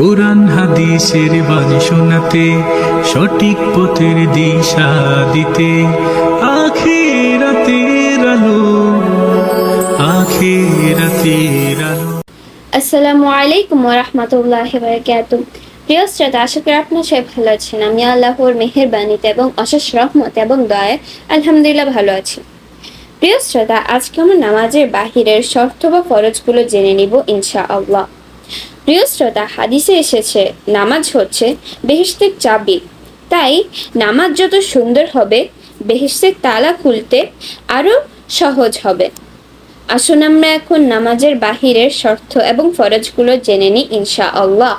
কোরআন, হাদিসের বাণী শোনাতে, সঠিক পথের দিশা দিতে। আখেরাতের আলো আখেরাতের আলো। আসসালামু আলাইকুম রহমতুল্লাহ বারকাত প্রিয় শ্রোতা, আশা করি আপনার সবাই ভালো আছেন। আমি আল্লাহর মেহেরবানিতে এবং অশেষ রহমত এবং দয়ায় আলহামদুলিল্লাহ ভালো আছি। প্রিয় শ্রোতা, আজকে আমরা নামাজের বাহিরের শর্ত বা ফরজগুলো জেনে নিব ইনশা আল্লাহ প্রিয় শ্রোতা হাদিসে এসেছে, নামাজ হচ্ছে বেহেশতের চাবি। তাই নামাজ যত সুন্দর হবে, বেহেশতের তালা খুলতে আরও সহজ হবে। আসুন আমরা এখন নামাজের বাহিরের শর্ত এবং ফরজগুলো জেনে নিই ইনশা আল্লাহ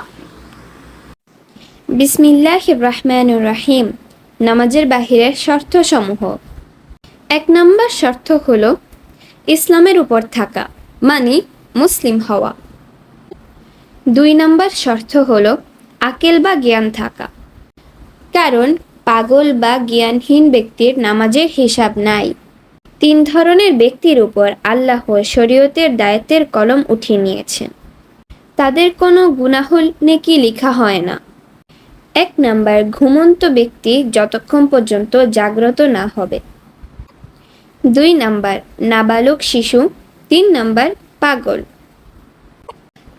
বিসমিল্লাহ রহমানুর রাহিম। নামাজের বাহিরের শর্ত সমূহ এক নম্বর শর্ত হল ইসলামের উপর থাকা মানে মুসলিম হওয়া। দুই নম্বর শর্ত হল আকেল বা জ্ঞান থাকা। কারণ পাগল বা জ্ঞানহীন ব্যক্তির নামাজের হিসাব নাই। তিন ধরনের ব্যক্তির উপর আল্লাহ শরীয়তের দায়িত্বের কলম উঠিয়ে নিয়েছেন। তাদের কোনো গুনাহুল নেকি লেখা হয় না। এক নাম্বার, ঘুমন্ত ব্যক্তি যতক্ষণ পর্যন্ত জাগ্রত না হবে। দুই নাম্বার, নাবালক শিশু। তিন নাম্বার, পাগল।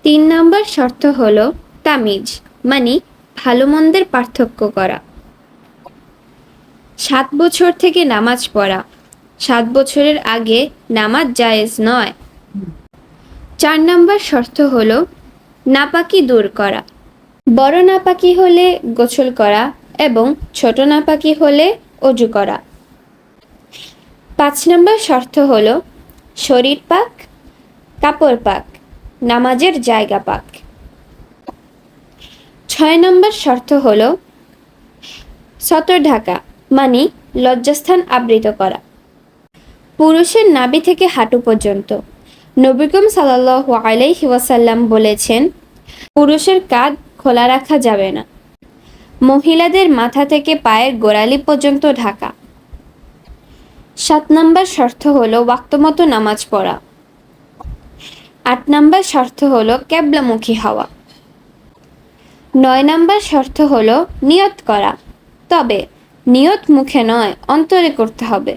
তিন নাম্বার শর্ত হলো তামিজ মানে ভালো মন্দের পার্থক্য করা। সাত বছর থেকে নামাজ পড়া। সাত বছরের আগে নামাজ জায়েজ নয়। চার নাম্বার শর্ত হলো নাপাকি দূর করা। বড় নাপাকি হলে গোসল করা এবং ছোট নাপাকি হলে অজু করা। পাঁচ নাম্বার শর্ত হলো শরীর পাক, কাপড় পাক। নামাজের জায়গা পাক। ছয় নম্বর শর্ত হল সতর ঢাকা মানে লজ্জাস্থান আবৃত করা। পুরুষের নাবি থেকে হাঁটু পর্যন্ত। নবিকম সাল্লাহ আলাইহি ওয়াসাল্লাম বলেছেন, পুরুষের কাঁধ খোলা রাখা যাবে না। মহিলাদের মাথা থেকে পায়ের গোড়ালি পর্যন্ত ঢাকা। সাত নম্বর শর্ত হলো ওয়াক্তমতো নামাজ পড়া। আট নম্বর শর্ত হলো ক্যাবলামুখী হওয়া। নয় নম্বর শর্ত হলো নিয়ত করা। তবে নিয়ত মুখে নয়, অন্তরে করতে হবে।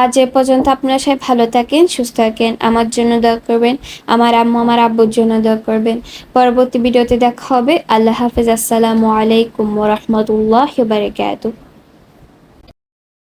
আজ এ পর্যন্ত আপনারা সবাই ভালো থাকেন, সুস্থ থাকেন। আমার জন্য দোয়া করবেন, আমার আম্মু, আমার আব্বুর জন্য দোয়া করবেন। পরবর্তী ভিডিওতে দেখা হবে। আল্লাহ হাফিজ। আসসালামু আলাইকুম রহমতুল্লাহ বারকাতুহ।